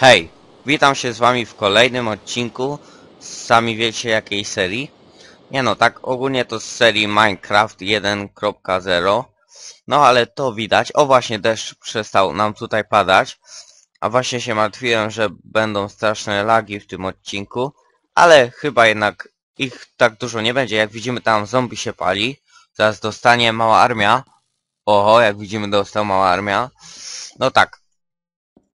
Hej, witam się z wami w kolejnym odcinku sami wiecie jakiej serii. Nie no, tak ogólnie to z serii Minecraft 1.0. No ale to widać. O właśnie deszcz przestał nam tutaj padać. A właśnie się martwiłem, że będą straszne lagi w tym odcinku. Ale chyba jednak ich tak dużo nie będzie. Jak widzimy tam zombie się pali. Zaraz dostanie mała armia. Oho, jak widzimy dostał mała armia. No tak,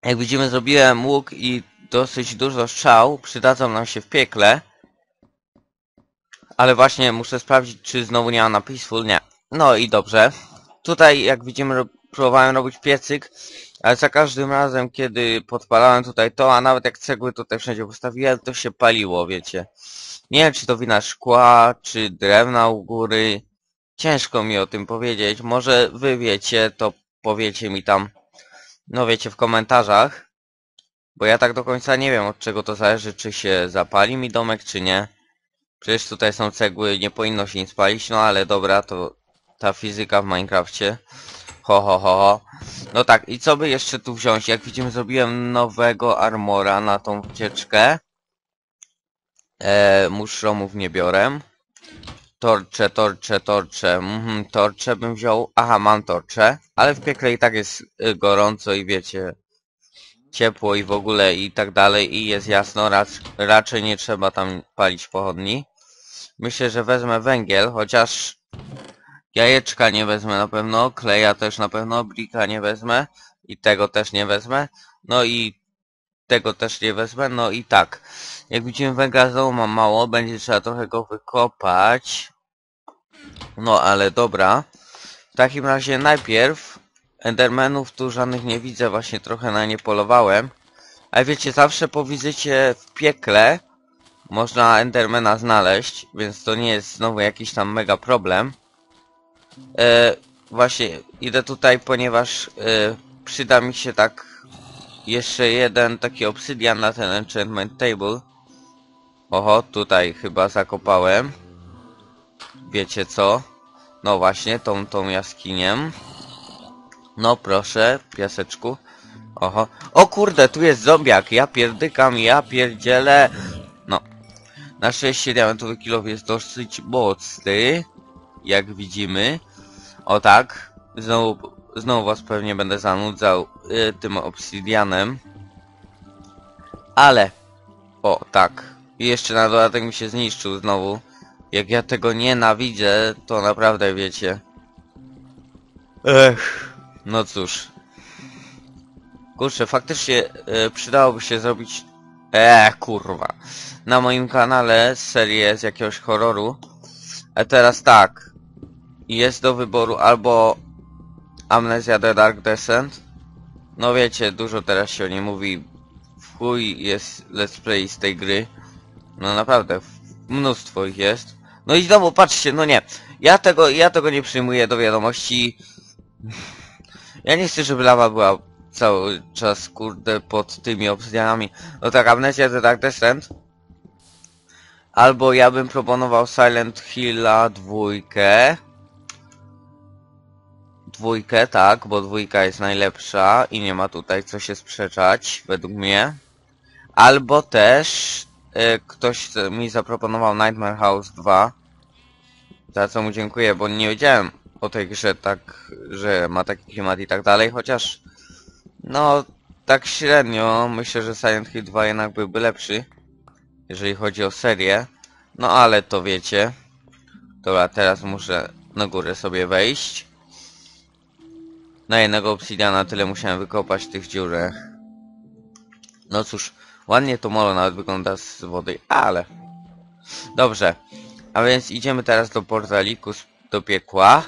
jak widzimy zrobiłem łuk i dosyć dużo strzał, przydadzą nam się w piekle. Ale właśnie muszę sprawdzić, czy znowu nie ma na Peaceful, nie. No i dobrze. Tutaj, jak widzimy, ro próbowałem robić piecyk, ale za każdym razem, kiedy podpalałem tutaj to, a nawet jak cegły tutaj wszędzie postawiłem, to się paliło, wiecie. Nie wiem, czy to wina szkła, czy drewna u góry. Ciężko mi o tym powiedzieć. Może wy wiecie, to powiecie mi tam no wiecie, w komentarzach. Bo ja tak do końca nie wiem od czego to zależy, czy się zapali mi domek, czy nie. Przecież tutaj są cegły, nie powinno się nic spalić, no ale dobra, to ta fizyka w Minecrafcie. Ho, ho, ho, ho. No tak, i co by jeszcze tu wziąć? Jak widzimy, zrobiłem nowego armora na tą wycieczkę. Eee, muszromów nie biorę. Torcze, torcze, torcze. Mhm, torcze bym wziął. Aha, mam torcze. Ale w piekle i tak jest y, gorąco i wiecie, ciepło i w ogóle i tak dalej i jest jasno. Rac raczej nie trzeba tam palić pochodni. Myślę, że wezmę węgiel, chociaż jajeczka nie wezmę na pewno, kleja też na pewno, blika nie wezmę i tego też nie wezmę. No i tego też nie wezmę, no i tak. Jak widzimy węgla znowu mam mało, będzie trzeba trochę go wykopać. No ale dobra. W takim razie najpierw Endermanów tu żadnych nie widzę, właśnie trochę na nie polowałem. Ale wiecie, zawsze po wizycie w piekle można Endermana znaleźć, więc to nie jest znowu jakiś tam mega problem. E, właśnie idę tutaj, ponieważ e, przyda mi się tak jeszcze jeden taki obsydian na ten enchantment table. Oho, tutaj chyba zakopałem. Wiecie co? No właśnie, tą, tą jaskinię. No proszę, piaseczku. Oho. O kurde, tu jest zombiak. Ja pierdykam, ja pierdzielę. No. Na szczęście diamentowy kilow jest dosyć mocny. Jak widzimy. O tak. Znowu, znowu was pewnie będę zanudzał y, tym obsydianem. Ale. O, tak. I jeszcze na dodatek mi się zniszczył znowu. Jak ja tego nienawidzę, to naprawdę wiecie. Ech. No cóż. Kurczę, faktycznie e, przydałoby się zrobić... Eee, kurwa. Na moim kanale serię z jakiegoś horroru. A teraz tak. Jest do wyboru albo Amnesia The Dark Descent. No wiecie, dużo teraz się o niej mówi. W chuj jest let's play z tej gry. No naprawdę, mnóstwo ich jest. No i znowu, patrzcie, no nie. Ja tego, ja tego nie przyjmuję do wiadomości. Ja nie chcę, żeby lawa była cały czas, kurde, pod tymi obsydianami. No tak, Amnesia The Dark Descent. Albo ja bym proponował Silent Hilla dwójkę. Dwójkę, tak, bo dwójka jest najlepsza i nie ma tutaj co się sprzeczać, według mnie. Albo też ktoś mi zaproponował Nightmare House 2. Za co mu dziękuję, bo nie wiedziałem o tej grze tak, że ma taki klimat i tak dalej, chociaż no tak średnio myślę, że Silent Hill 2 jednak byłby lepszy, jeżeli chodzi o serię. No ale to wiecie. Dobra, teraz muszę na górę sobie wejść. Na jednego obsidiana tyle musiałem wykopać w tych dziurach. No cóż, ładnie to molo nawet wygląda z wody, ale... Dobrze, a więc idziemy teraz do portaliku, do piekła.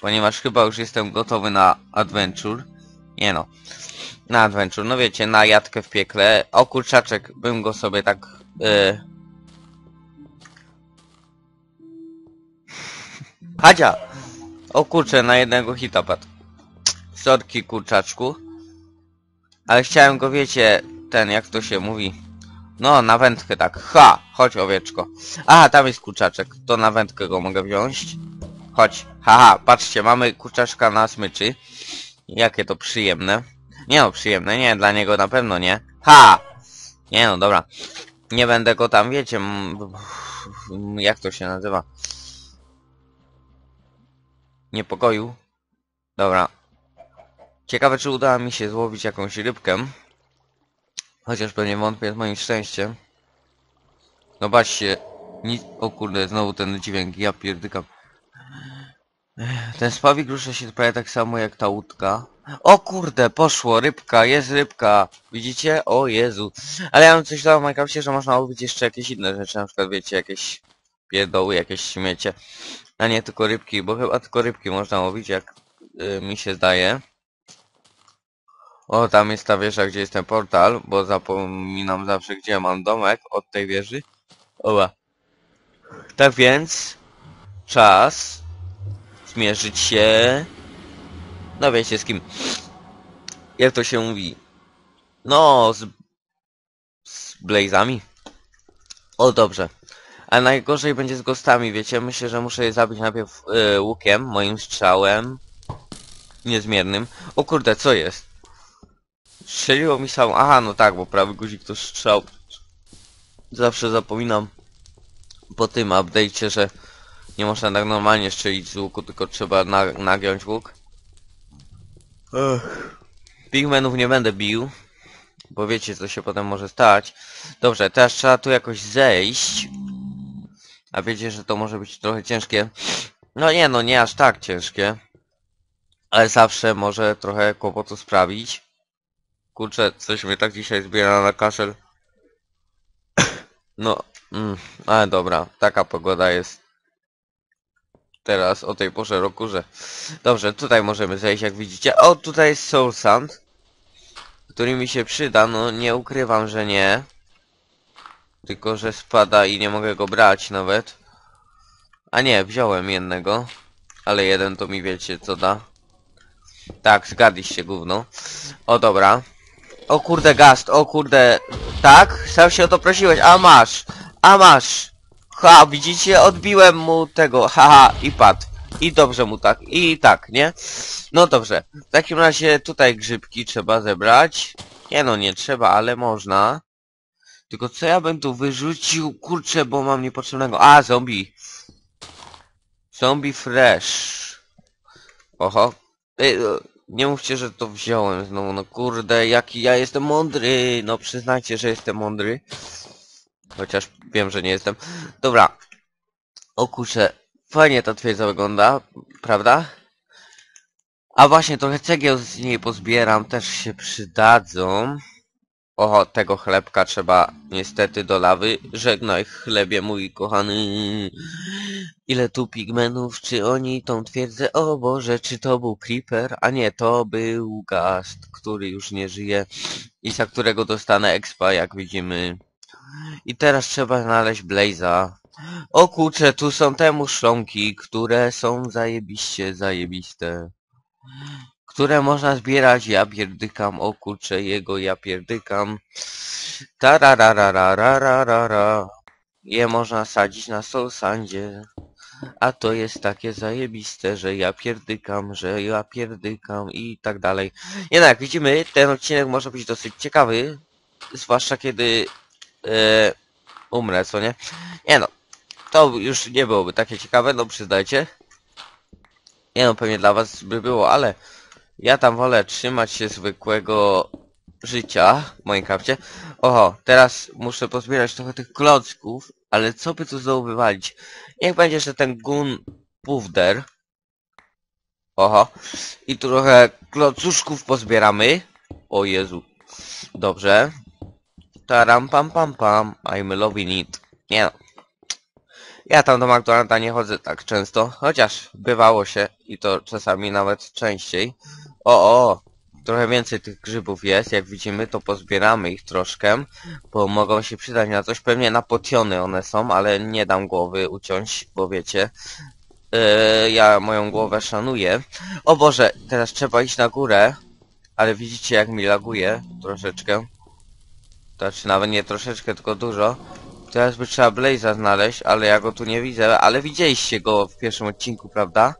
Ponieważ chyba już jestem gotowy na adventure. Nie no. Na adventure, no wiecie, na jadkę w piekle. O kurczaczek, bym go sobie tak... Yy... Hadzia! O kurczę, na jednego hita padł. Sorki kurczaczku. Ale chciałem go, wiecie, ten, jak to się mówi... No, na wędkę tak. Ha! Chodź, owieczko. Aha, tam jest kurczaczek. To na wędkę go mogę wziąć. Chodź. Haha, patrzcie, mamy kurczaczka na smyczy. Jakie to przyjemne. Nie no, przyjemne, nie, dla niego na pewno nie. Ha! Nie no, dobra. Nie będę go tam, wiecie, jak to się nazywa? Niepokoju. Dobra. Ciekawe, czy uda mi się złowić jakąś rybkę. Chociaż pewnie wątpię z moim szczęściem. No patrzcie. Nic... O kurde, znowu ten dźwięk, ja pierdykam. Ten spawik rusza się prawie tak samo jak ta łódka. O kurde, poszło, rybka, jest rybka. Widzicie? O Jezu. Ale ja mam coś tam w Minecrafcie, że można łowić jeszcze jakieś inne rzeczy, na przykład wiecie, jakieś pierdoły, jakieś śmiecie. A nie tylko rybki, bo chyba tylko rybki można łowić, jak y, mi się zdaje. O, tam jest ta wieża, gdzie jest ten portal, bo zapominam zawsze, gdzie mam domek od tej wieży. Oła. Tak więc, czas zmierzyć się, no wiecie z kim, jak to się mówi, no z, z Blazami. O, dobrze. A najgorzej będzie z gostami, wiecie, myślę, że muszę je zabić najpierw y, łukiem, moim strzałem, niezmiernym. O kurde, co jest? Strzeliło mi sam. Aha, no tak, bo prawy guzik to strzał. Zawsze zapominam po tym update'cie, że nie można tak normalnie strzelić z łuku, tylko trzeba na nagiąć łuk. Ech. Pigmenów nie będę bił, bo wiecie co się potem może stać. Dobrze, teraz trzeba tu jakoś zejść. A wiecie, że to może być trochę ciężkie. No nie, no nie aż tak ciężkie. Ale zawsze może trochę kłopotu sprawić. Kurczę, coś mnie tak dzisiaj zbiera na kaszel. No, mm, ale dobra, taka pogoda jest teraz o tej porze roku, że... Dobrze, tutaj możemy zejść, jak widzicie. O, tutaj jest Soul Sand, który mi się przyda, no nie ukrywam, że nie. Tylko, że spada i nie mogę go brać nawet. A nie, wziąłem jednego, ale jeden to mi wiecie co da. Tak, zgadliście gówno. O, dobra. O kurde, gast, o kurde. Tak? Sam się o to prosiłeś, a masz. A masz. Ha, widzicie? Odbiłem mu tego. Haha, i padł. I dobrze mu tak. I tak, nie? No dobrze. W takim razie tutaj grzybki trzeba zebrać. Nie no, nie trzeba, ale można. Tylko co ja bym tu wyrzucił? Kurczę, bo mam niepotrzebnego. A, zombie. Zombie fresh. Oho. Ej, e, nie mówcie, że to wziąłem znowu, no kurde, jaki ja jestem mądry, no przyznajcie, że jestem mądry. Chociaż wiem, że nie jestem. Dobra. O kurczę, fajnie ta twierdza wygląda, prawda? A właśnie, trochę cegieł z niej pozbieram, też się przydadzą. Oho, tego chlebka trzeba niestety do lawy. Żegnaj chlebie mój kochany. Ile tu pigmenów, czy oni tą twierdzę? O Boże, czy to był Creeper? A nie, to był Gast, który już nie żyje i za którego dostanę expa, jak widzimy. I teraz trzeba znaleźć Blaze'a. O kurczę, tu są te muszlonki, które są zajebiście zajebiste. Które można zbierać, ja pierdykam, o kurczę, jego ja pierdykam. Tararararararara. Je można sadzić na solsandzie. A to jest takie zajebiste, że ja pierdykam, że ja pierdykam i tak dalej. Jak widzimy, ten odcinek może być dosyć ciekawy. Zwłaszcza kiedy e, umrę, co nie? Nie no, to już nie byłoby takie ciekawe, no przyznajcie. Nie no, pewnie dla was by było, ale ja tam wolę trzymać się zwykłego życia w Minecrafcie. Oho, teraz muszę pozbierać trochę tych klocków, ale co by tu znowu wywalić? Niech będzie, że ten gun. Oho. I trochę klocuszków pozbieramy. O Jezu. Dobrze. Taram pam pam pam. I'm loving it. Nie no. Ja tam do McDonalda nie chodzę tak często, chociaż bywało się i to czasami nawet częściej. O, o, trochę więcej tych grzybów jest, jak widzimy to pozbieramy ich troszkę, bo mogą się przydać na coś, pewnie na potiony one są, ale nie dam głowy uciąć, bo wiecie, yy, ja moją głowę szanuję. O Boże, teraz trzeba iść na górę, ale widzicie jak mi laguje troszeczkę. Znaczy nawet nie troszeczkę, tylko dużo. Teraz by trzeba Blaze'a znaleźć, ale ja go tu nie widzę, ale widzieliście go w pierwszym odcinku, prawda?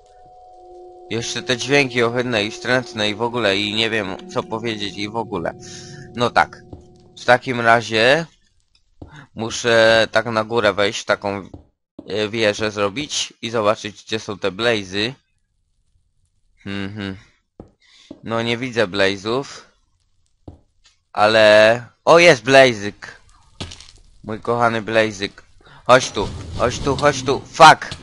Jeszcze te dźwięki ohydne i wstrętne i w ogóle i nie wiem co powiedzieć i w ogóle. No tak. W takim razie muszę tak na górę wejść, taką e, wieżę zrobić i zobaczyć gdzie są te blazy. Mhm. No nie widzę blazów. Ale... O jest blazyk! Mój kochany blazyk. Chodź tu, chodź tu, chodź tu. Fuck!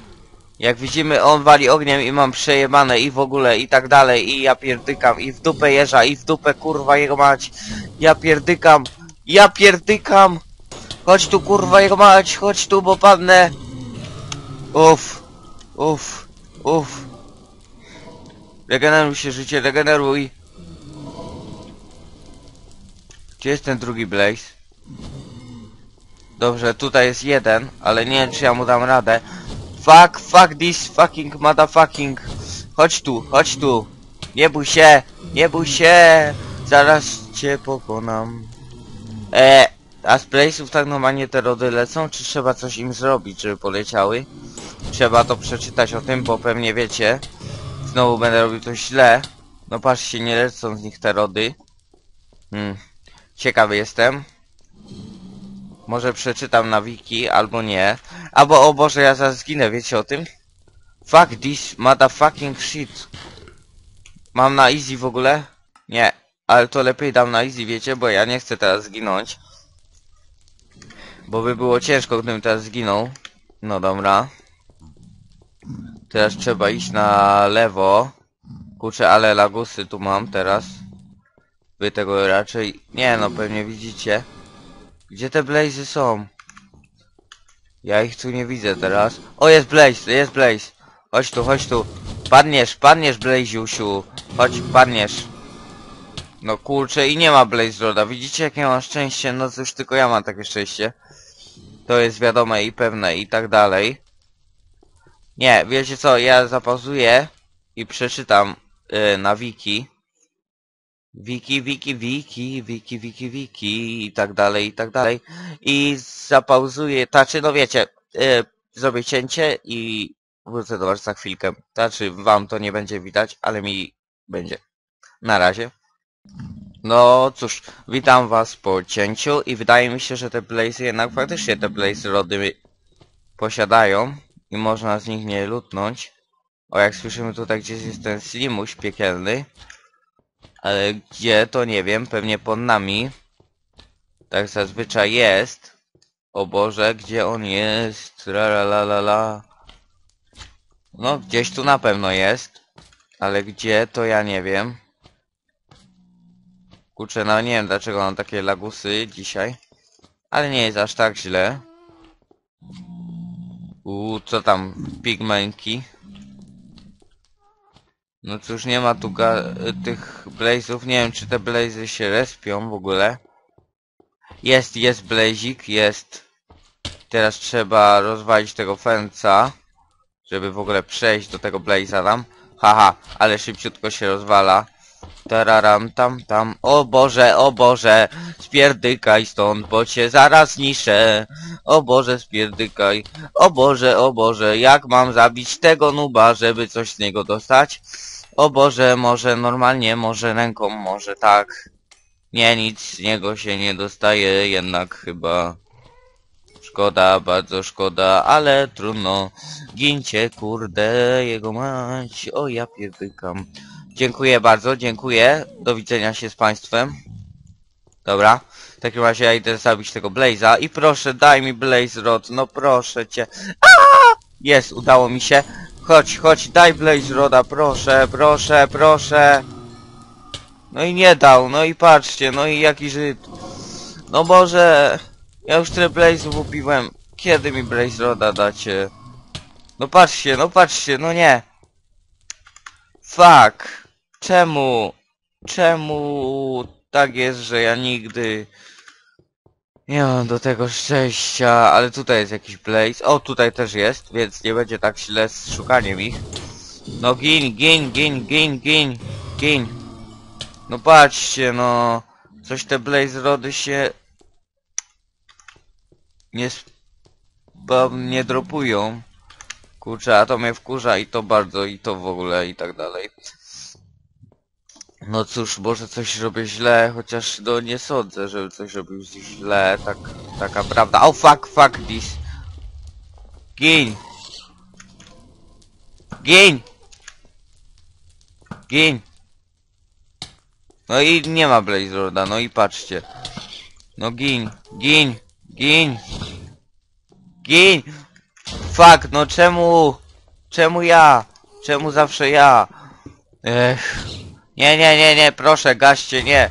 Jak widzimy on wali ogniem i mam przejebane i w ogóle i tak dalej i ja pierdykam i w dupę jeża i w dupę kurwa jego mać. Ja pierdykam. Ja pierdykam. Chodź tu kurwa jego mać, chodź tu bo padnę. Uff. Uff. Uff. Regeneruj się życie, regeneruj. Gdzie jest ten drugi Blaze? Dobrze, tutaj jest jeden, ale nie wiem czy ja mu dam radę. Fuck, fuck this fucking motherfucking. Chodź tu, chodź tu. Nie bój się, nie bój się. Zaraz cię pokonam. E, a z Blaze'ów tak normalnie te rody lecą, czy trzeba coś im zrobić, żeby poleciały? Trzeba to przeczytać o tym, bo pewnie wiecie. Znowu będę robił to źle. No patrzcie, nie lecą z nich te rody. Hmm. Ciekawy jestem. Może przeczytam na wiki, albo nie. Albo, o Boże, ja zaraz zginę, wiecie o tym? Fuck this motherfucking shit. Mam na easy w ogóle? Nie. Ale to lepiej dam na easy, wiecie, bo ja nie chcę teraz zginąć. Bo by było ciężko, gdybym teraz zginął. No dobra. Teraz trzeba iść na lewo. Kurczę, ale lagusy tu mam teraz. Wy tego raczej... Nie no, pewnie widzicie. Gdzie te blazy są? Ja ich tu nie widzę teraz. O, jest blaze, jest blaze. Chodź tu, chodź tu. Padniesz, padniesz, blaziusiu. Chodź, padniesz. No kurczę, i nie ma blaze roda. Widzicie, jakie mam szczęście? No cóż, tylko ja mam takie szczęście. To jest wiadome i pewne i tak dalej. Nie, wiecie co, ja zapauzuję i przeczytam yy, na wiki. Wiki, wiki, wiki, wiki, wiki, wiki i tak dalej, i tak dalej. I zapauzuję, znaczy no wiecie, yy, zrobię cięcie i wrócę do was za chwilkę. Znaczy wam to nie będzie widać, ale mi będzie. Na razie. No cóż, witam was po cięciu i wydaje mi się, że te blazy jednak faktycznie te blazy rody posiadają i można z nich nie lutnąć. O, jak słyszymy tutaj gdzieś jest ten slimuś piekielny. Ale gdzie, to nie wiem, pewnie pod nami. Tak zazwyczaj jest. O Boże, gdzie on jest? La la la la la. No, gdzieś tu na pewno jest. Ale gdzie, to ja nie wiem. Kurczę, no nie wiem dlaczego mam takie lagusy dzisiaj. Ale nie jest aż tak źle. Uuu, co tam? Pigmenki. No cóż, nie ma tu tych blazów. Nie wiem, czy te blazy się respią w ogóle. Jest, jest blazik, jest. Teraz trzeba rozwalić tego fenca, żeby w ogóle przejść do tego blaza tam. Haha, ale szybciutko się rozwala. Tararam tam tam. O Boże, o Boże, spierdykaj stąd, bo cię zaraz niszę. O Boże, spierdykaj. O Boże, o Boże, jak mam zabić tego nuba, żeby coś z niego dostać? O Boże, może normalnie, może ręką, może tak. Nie, nic z niego się nie dostaje, jednak chyba. Szkoda, bardzo szkoda, ale trudno. Gincie, kurde, jego mać. O, ja pierdykam. Dziękuję bardzo, dziękuję. Do widzenia się z państwem. Dobra. W takim razie ja idę zabić tego Blaze'a i proszę, daj mi Blaze Rod, no proszę cię. Aaaa! Jest, udało mi się. Chodź, chodź, daj Blaze Roda, proszę, proszę, proszę. No i nie dał, no i patrzcie, no i jaki Żyd. No Boże, ja już tyle Blaze'ów upiłem. Kiedy mi Blaze Roda dacie? No patrzcie, no patrzcie, no nie. Fuck. Czemu? Czemu tak jest, że ja nigdy nie mam do tego szczęścia, ale tutaj jest jakiś blaze. O, tutaj też jest, więc nie będzie tak źle z szukaniem ich. No gin, gin, gin, gin, gin, gin. No patrzcie, no. Coś te blaze rody się nie, sp- nie dropują. Kurczę, a to mnie wkurza i to bardzo, i to w ogóle, i tak dalej. No cóż, może coś robię źle, chociaż no nie sądzę, żeby coś robił źle, tak, taka prawda. Oh fuck, fuck this. Gin! Gin! Gin! No i nie ma Blaze Roda, no i patrzcie. No gin, gin, gin! Gin! Fuck, no czemu? Czemu ja? Czemu zawsze ja? Ech. Nie, nie, nie, nie, proszę, gaście, nie.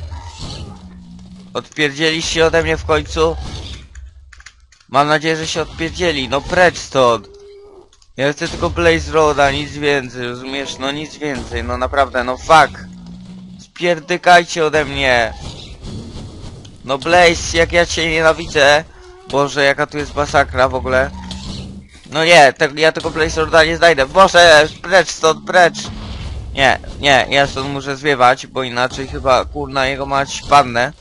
Odpierdzieliście ode mnie w końcu? Mam nadzieję, że się odpierdzieli. No precz stąd. Ja chcę tylko Blaze Roda, nic więcej, rozumiesz? No nic więcej, no naprawdę, no fuck. Spierdykajcie ode mnie. No Blaze, jak ja cię nienawidzę. Boże, jaka tu jest masakra w ogóle. No nie, te, ja tego Blaze Roda nie znajdę. Boże, precz stąd, precz. Nie, nie, ja stąd muszę zwiewać, bo inaczej chyba kurna jego mać padnę.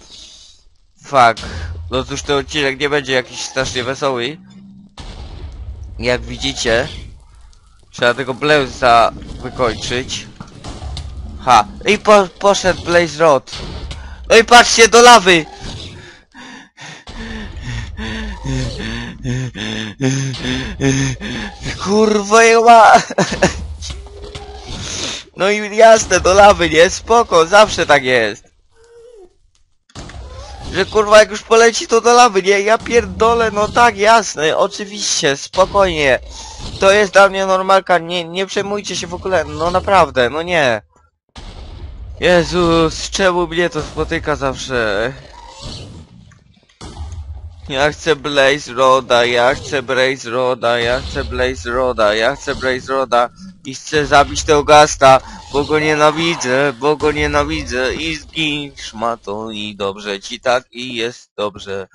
Fuck. No cóż, ten odcinek nie będzie jakiś strasznie wesoły. Jak widzicie, trzeba tego Blaze'a wykończyć. Ha. I po, poszedł Blaze Rod. No i patrzcie, do lawy! Kurwa ma... No i jasne, do lawy, nie? Spoko, zawsze tak jest. Że kurwa jak już poleci to do lawy, nie? Ja pierdolę, no tak, jasne, oczywiście, spokojnie. To jest dla mnie normalka, nie, nie przejmujcie się w ogóle, no naprawdę, no nie. Jezus, czemu mnie to spotyka zawsze? Ja chcę Blaze Roda, ja chcę Blaze Roda, ja chcę Blaze Roda, ja chcę Blaze Roda i chcę zabić tego gasta, bo go nienawidzę, bo go nienawidzę i zgin szmato i dobrze ci tak i jest dobrze.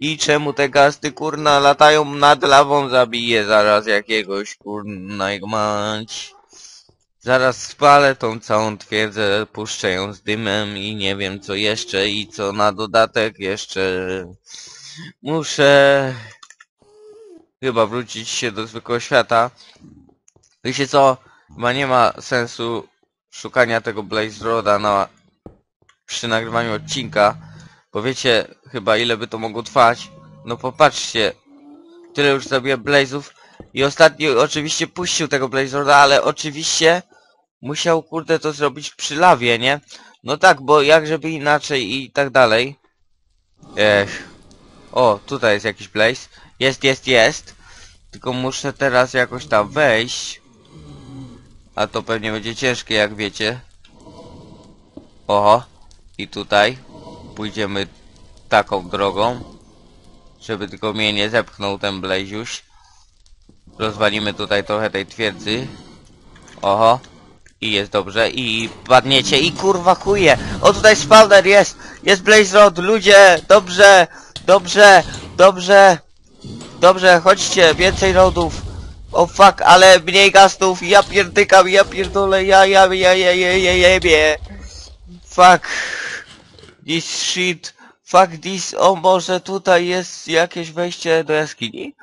I czemu te gasty kurna latają nad lawą zabiję zaraz jakiegoś kurna jego mać. Zaraz spalę tą całą twierdzę, puszczę ją z dymem i nie wiem co jeszcze i co na dodatek jeszcze muszę chyba wrócić się do zwykłego świata. Wiecie co? Chyba nie ma sensu szukania tego Blaze Roda na przy nagrywaniu odcinka, bo wiecie chyba ile by to mogło trwać. No popatrzcie, tyle już zrobiłem Blazów i ostatni oczywiście puścił tego Blaze Roda, ale oczywiście musiał kurde to zrobić przy lawie, nie? No tak, bo jak żeby inaczej i tak dalej. Ech. O, tutaj jest jakiś Blaze. Jest, jest, jest. Tylko muszę teraz jakoś tam wejść. A to pewnie będzie ciężkie, jak wiecie. Oho. I tutaj pójdziemy taką drogą. Żeby tylko mnie nie zepchnął ten Blaziuś. Rozwalimy tutaj trochę tej twierdzy. Oho. I jest dobrze. I padniecie. I kurwa chuje. O tutaj spawner jest. Jest Blaze Rod. Ludzie. Dobrze. Dobrze. Dobrze. Dobrze. Chodźcie. Więcej rodów. O fuck, ale mniej gastów. Ja pierdykam. Ja pierdolę. Ja, ja, ja, ja, ja, ja, jebie. Fuck. This shit. Fuck this. O może tutaj jest jakieś wejście do jaskini?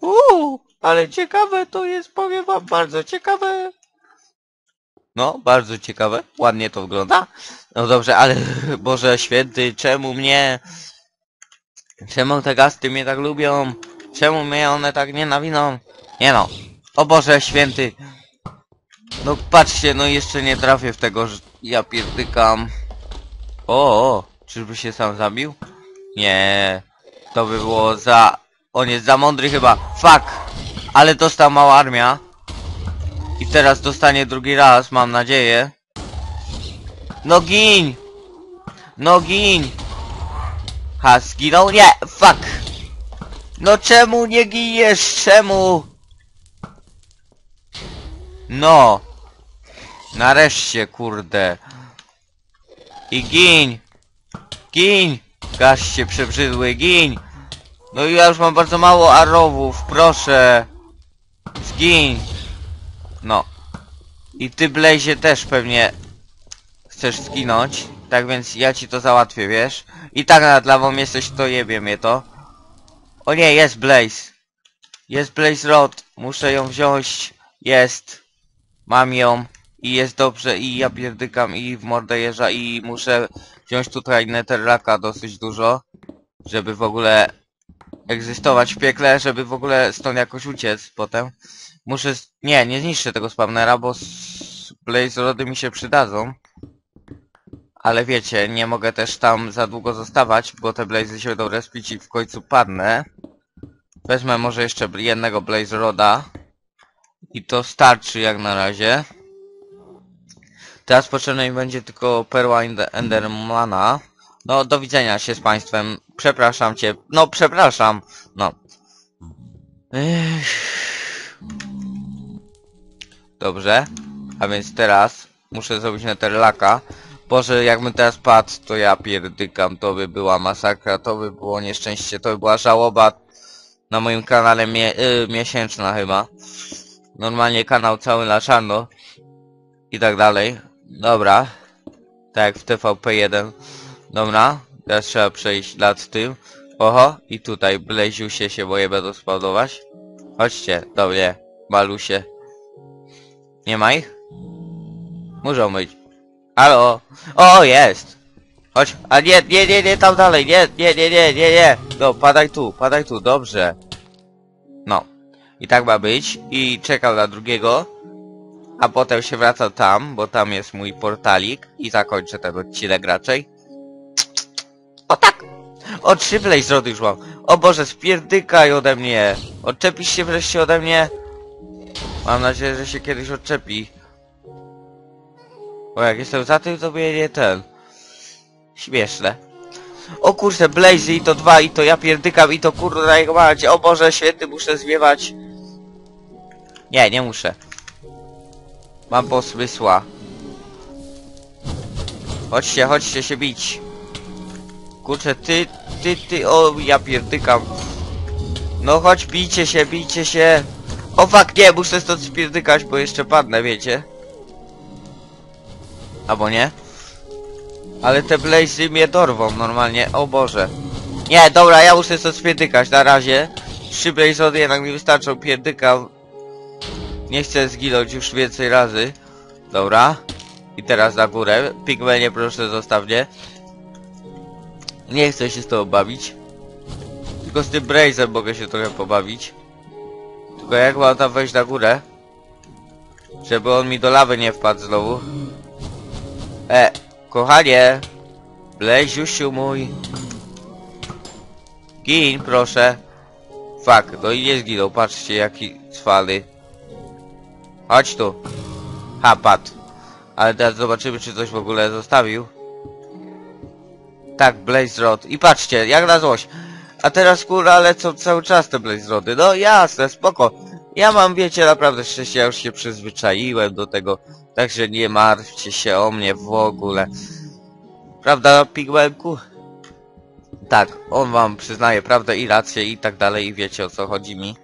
Uuu, ale ciekawe to jest, powiem wam, bardzo ciekawe. No, bardzo ciekawe. Ładnie to wygląda. No dobrze, ale Boże Święty, czemu mnie... Czemu te gasty mnie tak lubią? Czemu mnie one tak nienawidzą? Nie no. O Boże Święty. No patrzcie, no jeszcze nie trafię w tego, że ja pierdykam. O, o, czyżby się sam zabił? Nie. To by było za... On jest za mądry chyba. Fuck. Ale dostał mała armia. I teraz dostanie drugi raz, mam nadzieję. No gin! No gin! Ha, zginął? Nie! Fuck! No czemu nie giniesz? Czemu? No! Nareszcie, kurde. I gin! Gin! Gaście przebrzydły, gin! No i ja już mam bardzo mało arowów, proszę! Zgin! No. I ty, Blazie, też pewnie chcesz zginąć. Tak więc ja ci to załatwię, wiesz? I tak nad lawą jesteś, to jebie mnie to. O nie, jest Blaze. Jest Blaze Rod. Muszę ją wziąć. Jest. Mam ją. I jest dobrze. I ja pierdykam. I w mordę jeża. I muszę wziąć tutaj Netherracka dosyć dużo. Żeby w ogóle egzystować w piekle. Żeby w ogóle stąd jakoś uciec potem. Muszę... Nie, nie zniszczę tego spawnera, bo Blaze Rody mi się przydadzą. Ale wiecie, nie mogę też tam za długo zostawać, bo te Blazy się będą respić i w końcu padnę. Wezmę może jeszcze jednego Blaze Roda. I to starczy jak na razie. Teraz potrzebna mi będzie tylko perła Ende- Endermana. No, do widzenia się z państwem. Przepraszam cię. No, przepraszam. No. Ech. Dobrze. A więc teraz muszę zrobić Netherlaka. Boże, jakbym teraz padł, to ja pierdykam. To by była masakra, to by było nieszczęście, to by była żałoba na moim kanale mie y, miesięczna chyba. Normalnie kanał cały na czarno. I tak dalej. Dobra. Tak jak w TVP1. Dobra. Teraz trzeba przejść nad tym. Oho. I tutaj Bleziusie się boję będą spawnować. Chodźcie. Do mnie. Malusie. Nie ma ich? Muszą być. Halo? O, jest! Chodź, a nie, nie, nie, nie, tam dalej, nie, nie, nie, nie, nie, nie. No, padaj tu, padaj tu, dobrze. No. I tak ma być. I czekał na drugiego. A potem się wraca tam, bo tam jest mój portalik. I zakończę ten odcinek raczej. O tak! O, trzy blaze już mam. O Boże, spierdykaj ode mnie. Odczepisz się wreszcie ode mnie? Mam nadzieję, że się kiedyś odczepi. O, jak jestem za tym, to mnie nie ten. Śmieszne. O kurczę, Blaze i to dwa, i to ja pierdykam, i to kurde na jego macie. O Boże, święty, muszę zwiewać. Nie, nie muszę. Mam posmysła. Chodźcie, chodźcie się bić. Kurczę, ty, ty, ty, o, ja pierdykam. No chodź, bijcie się, bijcie się. O fuck, nie, muszę stąd spierdykać, bo jeszcze padnę, wiecie. Albo nie? Ale te blazy mnie dorwą normalnie, o Boże. Nie, dobra, ja muszę stąd spierdykać, na razie. Trzy blazody jednak mi wystarczą, pierdykam. Nie chcę zginąć już więcej razy. Dobra. I teraz na górę. Pigmenie proszę zostaw mnie. Nie chcę się z tobą bawić. Tylko z tym Brazem mogę się trochę pobawić. Tylko jak mam tam wejść na górę? Żeby on mi do lawy nie wpadł znowu. E, kochanie! Bleziusiu mój. Gin, proszę. Fuck, no i nie zginął, patrzcie jaki cwany. Chodź tu. Ha, padł. Ale teraz zobaczymy, czy coś w ogóle zostawił. Tak, Blaze Rod. I patrzcie, jak na złość. A teraz kurwa lecą cały czas te Blaze Rody. No jasne, spoko. Ja mam, wiecie, naprawdę szczęście, ja już się przyzwyczaiłem do tego. Także nie martwcie się o mnie w ogóle. Prawda, Pigmenku? Tak, on wam przyznaje prawdę i rację i tak dalej i wiecie o co chodzi mi.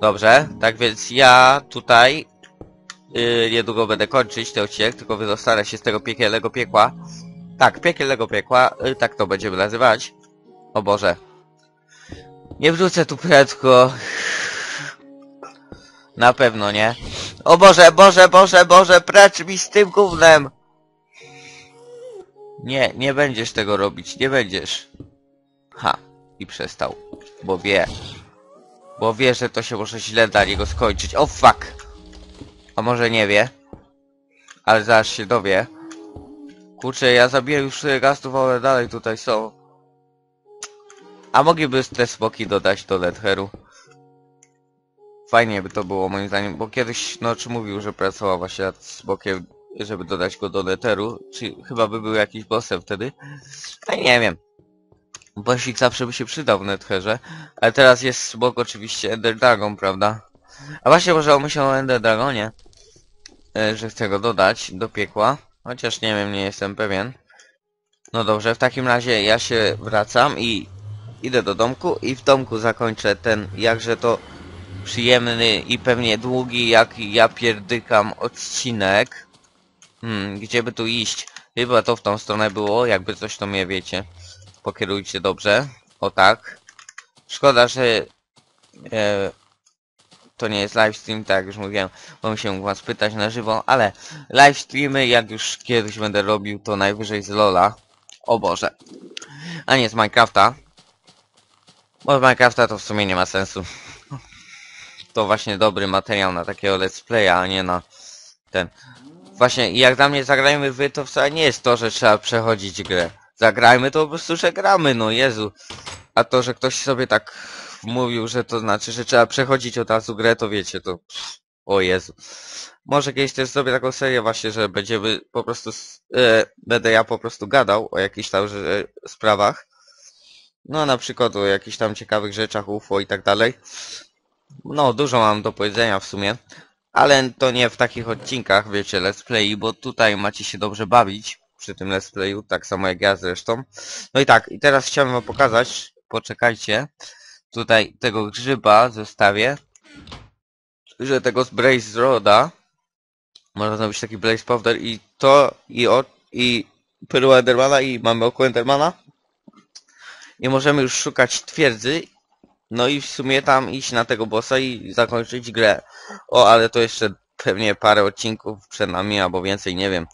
Dobrze, tak więc ja tutaj yy, niedługo będę kończyć ten odcinek, tylko wydostanę się z tego piekielnego piekła. Tak, piekielnego piekła, yy, tak to będziemy nazywać. O Boże. Nie wrócę tu prędko. Na pewno nie. O Boże, Boże, Boże, Boże, precz mi z tym gównem! Nie, nie będziesz tego robić, nie będziesz. Ha, i przestał. Bo wie. Bo wie, że to się może źle dla niego skończyć. O fuck! A może nie wie? Ale zaraz się dowie. Kurczę, ja zabiję już gastów, a one dalej tutaj są. A mogliby te smoki dodać do Netheru. Fajnie by to było moim zdaniem, bo kiedyś Notch mówił, że pracował właśnie nad smokiem, żeby dodać go do Netheru. Czy chyba by był jakiś bossem wtedy? A nie wiem. Bossik zawsze by się przydał w Netherze. Ale teraz jest smok oczywiście Ender Dragon, prawda? A właśnie może omyślał o Ender Dragonie. e, Że chcę go dodać do piekła. Chociaż nie wiem, nie jestem pewien. No dobrze, w takim razie ja się wracam i idę do domku i w domku zakończę ten jakże to przyjemny i pewnie długi jak ja pierdykam odcinek. Hmm, gdzie by tu iść? Chyba to w tą stronę było, jakby coś to mnie wiecie. Pokierujcie dobrze. O tak. Szkoda, że e, to nie jest livestream, tak jak już mówiłem, bo się was pytać na żywo, ale livestreamy, jak już kiedyś będę robił, to najwyżej z Lola. O Boże. A nie z Minecrafta. Bo z Minecrafta to w sumie nie ma sensu. To właśnie dobry materiał na takiego let's playa, a nie na ten. Właśnie, jak dla mnie zagrajmy wy, to wcale nie jest to, że trzeba przechodzić grę. Zagrajmy to po prostu, że gramy, no Jezu. A to, że ktoś sobie tak mówił, że to znaczy, że trzeba przechodzić od razu grę, to wiecie, to... O Jezu. Może kiedyś też zrobię taką serię właśnie, że będziemy po prostu... E, będę ja po prostu gadał o jakichś tam że, sprawach. No na przykład o jakichś tam ciekawych rzeczach UFO i tak dalej. No dużo mam do powiedzenia w sumie. Ale to nie w takich odcinkach, wiecie, let's play, bo tutaj macie się dobrze bawić przy tym let's playu, tak samo jak ja zresztą. No i tak, i teraz chciałem wam pokazać, poczekajcie, tutaj tego grzyba zostawię, że tego z Blaze Roda, można zrobić taki Blaze Powder i to, i o, i perła Endermana i mamy oko Endermana. I możemy już szukać twierdzy, no i w sumie tam iść na tego bossa i zakończyć grę. O, ale to jeszcze pewnie parę odcinków przed nami, albo więcej, nie wiem.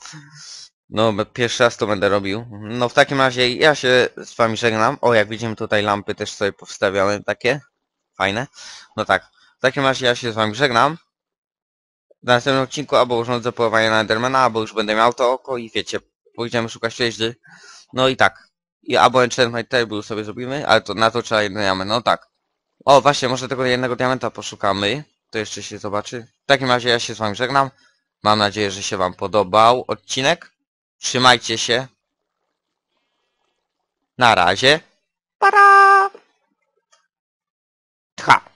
No, pierwszy raz to będę robił. No, w takim razie ja się z wami żegnam. O, jak widzimy tutaj lampy też sobie powstawiałem takie. Fajne. No tak. W takim razie ja się z wami żegnam. W następnym odcinku albo urządzę polowanie na Endermana, albo już będę miał to oko i wiecie, pójdziemy szukać jeźdy. No i tak. I albo Enchantment Table sobie zrobimy, ale to na to trzeba diament. No tak. O, właśnie, może tego jednego diamenta poszukamy. To jeszcze się zobaczy. W takim razie ja się z wami żegnam. Mam nadzieję, że się wam podobał odcinek. Trzymajcie się. Na razie. Para! Tcha.